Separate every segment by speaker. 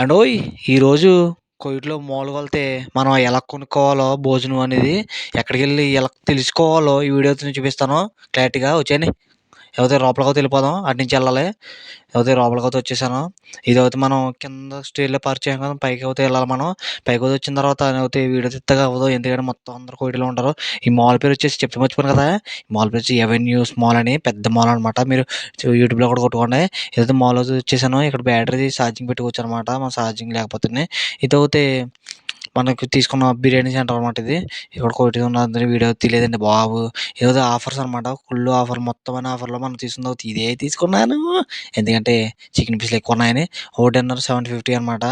Speaker 1: అండోయ్ ఈరోజు కోవిడ్లో మూలగొలితే మనం ఎలా కొనుక్కోవాలో భోజనం అనేది ఎక్కడికి వెళ్ళి ఎలా తెలుసుకోవాలో ఈ వీడియోతో చూపిస్తాను. క్లారిటీగా వచ్చేయండి. లేకపోతే లోపలికి వెళ్ళిపోదాం అటు నుంచి వెళ్ళాలి. లేకపోతే లోపలికి అయితే వచ్చేసాను ఇది అయితే మనం కింద స్టేజ్లో పార్క్ చేసాం కదా పైకి అయితే వెళ్ళాలి మనం. పైకి అయితే వచ్చిన తర్వాత అయితే వీడియో తిత్తగా అవ్వదు ఎందుకంటే మొత్తం అందరూ కోటిలో ఉంటారు. ఈ మాల్ పేరు వచ్చేసి చెప్పి మర్చిపోయాను కదా. ఈ మాల్ పేరు వచ్చి ఎవెన్యూస్ మాల్ అని పెద్ద మాల్ అనమాట మీరు యూట్యూబ్లో కూడా కొట్టుకోండి. ఏదైతే మాల్ అయితే వచ్చేసాను ఇక్కడ బ్యాటరీ ఛార్జింగ్ పెట్టుకోవచ్చు అనమాట మన ఛార్జింగ్ లేకపోతే ఇదైతే మనకు తీసుకున్న బిర్యానీ సెంటర్ అనమాట ఇది. ఇక్కడ ఒకటి ఉన్నది వీడియో తీయలేదండి బాబు. ఏదో ఆఫర్స్ అనమాట ఫుల్ ఆఫర్ మొత్తం అనే ఆఫర్లో మనం తీసుకుందాం ఇదే తీసుకున్నాను. ఎందుకంటే చికెన్ పీసులు ఎక్కువ ఉన్నాయని. ఒకటిన్నర సెవెన్ ఫిఫ్టీ అనమాట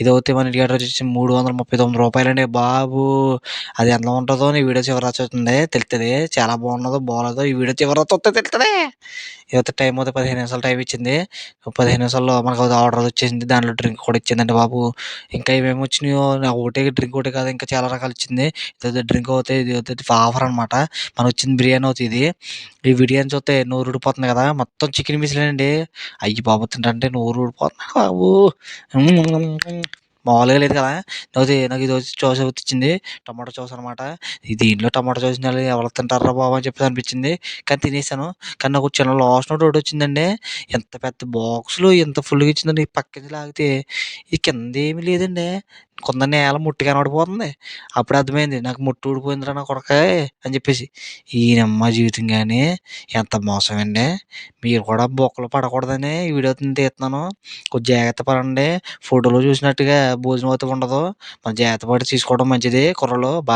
Speaker 1: ఇది అయితే మన ఇంటికి వచ్చేసి మూడు వందల ముప్పై తొమ్మిది రూపాయలండి బాబు. అది ఎంత ఉంటుందో ఈ వీడియో చివరి వచ్చింది తెలుస్తుంది చాలా బాగున్నదో బాగోలేదో ఈ వీడియో చివరి వస్తే తెలుస్తుంది ఇదైతే టైం అయితే పదిహేను నిమిషాలు టైం ఇచ్చింది. పదిహేను నిమిషాల్లో మనకు అది ఆర్డర్ వచ్చేసింది. దాంట్లో డ్రింక్ కూడా ఇచ్చిందండి బాబు. ఇంకా ఏమేమి వచ్చినాయో నాకు ఒకటే డ్రింక్ ఒకటే కాదు ఇంకా చాలా రకాలు ఇచ్చింది ఇదైతే డ్రింక్ అవుతాయి ఇది అయితే ఆఫర్ అనమాట మనకు వచ్చింది బిర్యానీ అవుతుంది ఇది. ఈ బిర్యానీ చూస్తే నోరు ఊడిపోతుంది కదా మొత్తం చికెన్ పీసులేనండి. అయ్యి బాబు తింటే నోరు ఊడిపోతుంది బాబు. మామూలుగా లేదు కదా. అది నాకు ఇది వచ్చి చోస వచ్చింది టమాటో చోస అనమాట దీంట్లో టమాటో చోస ఎవరు తింటారా బాబు అని చెప్పి అనిపించింది. కానీ తినేసాను. కానీ నాకు చిన్న లాస్ట్ నోట్ ఒకటి వచ్చిందండి. ఎంత పెద్ద బాక్స్లో ఎంత ఫుల్గా ఇచ్చిందండి పక్కన లాగితే ఇది కింద ఏమీ లేదండి. కొంత నేల ముట్టి కనబడిపోతుంది అప్పుడు అర్థమైంది నాకు ముట్టు ఊడిపోయిందిరా నా కొడకాయ అని చెప్పేసి. ఈయనమ్మ జీవితం కానీ ఎంత మోసం అండి. మీరు కూడా బొక్కలు పడకూడదని ఈ వీడియో తీస్తున్నాను కొంచెం జాగ్రత్త పడండి. ఫోటోలో చూసినట్టుగా భోజనం అయితే ఉండదు. మన జాగ్రత్త పడి తీసుకోవడం మంచిది. కుర్రలు బాగా